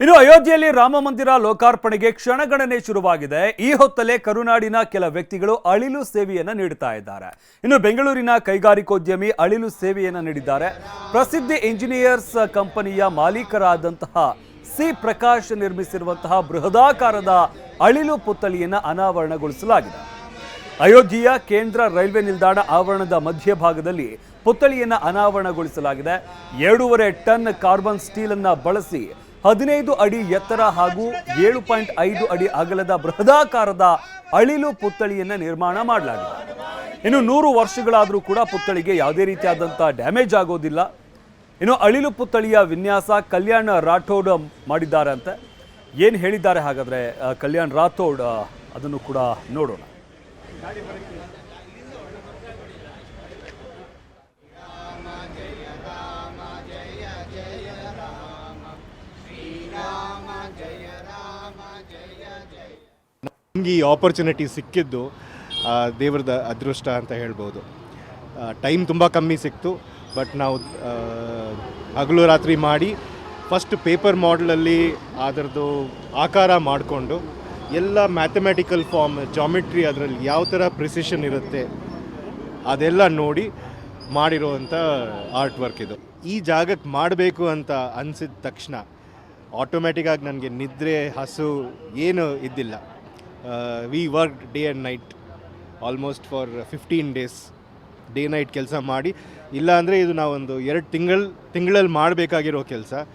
ಇನ್ನು ಅಯೋಧ್ಯೆಯಲ್ಲಿ ರಾಮ ಮಂದಿರ ಲೋಕಾರ್ಪಣೆಗೆ ಕ್ಷಣಗಣನೆ ಶುರುವಾಗಿದೆ. ಈ ಹೊತ್ತಲ್ಲೇ ಕರುನಾಡಿನ ಕೆಲ ವ್ಯಕ್ತಿಗಳು ಅಳಿಲು ಸೇವೆಯನ್ನ ನೀಡುತ್ತಾ ಇದ್ದಾರೆ. ಇನ್ನು ಬೆಂಗಳೂರಿನ ಕೈಗಾರಿಕೋದ್ಯಮಿ ಅಳಿಲು ಸೇವೆಯನ್ನ ನೀಡಿದ್ದಾರೆ. ಪ್ರಸಿದ್ಧ ಇಂಜಿನಿಯರ್ಸ್ ಕಂಪನಿಯ ಮಾಲೀಕರಾದಂತಹ ಸಿ ಪ್ರಕಾಶ್ ನಿರ್ಮಿಸಿರುವಂತಹ ಬೃಹದಾಕಾರದ ಅಳಿಲು ಪುತ್ಥಳಿಯನ್ನ ಅನಾವರಣಗೊಳಿಸಲಾಗಿದೆ. ಅಯೋಧ್ಯೆಯ ಕೇಂದ್ರ ರೈಲ್ವೆ ನಿಲ್ದಾಣ ಆವರಣದ ಮಧ್ಯಭಾಗದಲ್ಲಿ ಪುತ್ಥಳಿಯನ್ನ ಅನಾವರಣಗೊಳಿಸಲಾಗಿದೆ. ಎರಡೂವರೆ ಟನ್ ಕಾರ್ಬನ್ ಸ್ಟೀಲ್ ಅನ್ನ ಬಳಸಿ ಹದಿನೈದು ಅಡಿ ಎತ್ತರ ಹಾಗೂ ಏಳು ಪಾಯಿಂಟ್ ಐದು ಅಡಿ ಅಗಲದ ಬೃಹದಾಕಾರದ ಅಳಿಲು ಪುತ್ಥಳಿಯನ್ನು ನಿರ್ಮಾಣ ಮಾಡಲಾಗಿದೆ. ಇನ್ನು ನೂರು ವರ್ಷಗಳಾದರೂ ಕೂಡ ಪುತ್ಥಳಿಗೆ ಯಾವುದೇ ರೀತಿಯಾದಂಥ ಡ್ಯಾಮೇಜ್ ಆಗೋದಿಲ್ಲ. ಇನ್ನು ಅಳಿಲು ಪುತ್ಥಳಿಯ ವಿನ್ಯಾಸ ಕಲ್ಯಾಣ ರಾಠೋಡ್ ಮಾಡಿದ್ದಾರೆ ಅಂತ ಏನು ಹೇಳಿದ್ದಾರೆ ಹಾಗಾದರೆ ಕಲ್ಯಾಣ್ ರಾಥೋಡ್ ಅದನ್ನು ಕೂಡ ನೋಡೋಣ. ನಮ್ಗೆ ಈ ಆಪರ್ಚುನಿಟಿ ಸಿಕ್ಕಿದ್ದು ದೇವ್ರದ ಅದೃಷ್ಟ ಅಂತ ಹೇಳ್ಬೋದು. ಟೈಮ್ ತುಂಬ ಕಮ್ಮಿ ಸಿಕ್ತು ಬಟ್ ನಾವು ಹಗಲು ರಾತ್ರಿ ಮಾಡಿ ಫಸ್ಟ್ ಪೇಪರ್ ಮಾಡಲಲ್ಲಿ ಅದರದ್ದು ಆಕಾರ ಮಾಡಿಕೊಂಡು, ಎಲ್ಲ ಮ್ಯಾಥಮೆಟಿಕಲ್ ಫಾರ್ಮ್ ಜಾಮೆಟ್ರಿ ಅದರಲ್ಲಿ ಯಾವ ಥರ ಪ್ರಿಸಿಷನ್ ಇರುತ್ತೆ, ಅದೆಲ್ಲ ನೋಡಿ ಮಾಡಿರೋವಂಥ ಆರ್ಟ್ ವರ್ಕ್ ಇದು. ಈ ಜಾಗಕ್ಕೆ ಮಾಡಬೇಕು ಅಂತ ಅನಿಸಿದ ತಕ್ಷಣ ಆಟೋಮ್ಯಾಟಿಕ್ಕಾಗಿ ನನಗೆ ನಿದ್ರೆ, ಹಸು ಏನು ಇದ್ದಿಲ್ಲ. We work day and night almost for fifteen days day night ಕೆಲಸ ಮಾಡಿ ಇಲ್ಲ ಅಂದರೆ ಇದು ನಾವೊಂದು ಎರಡು ತಿಂಗಳು ತಿಂಗಳಲ್ಲಿ ಮಾಡಬೇಕಾಗಿರೋ ಕೆಲಸ.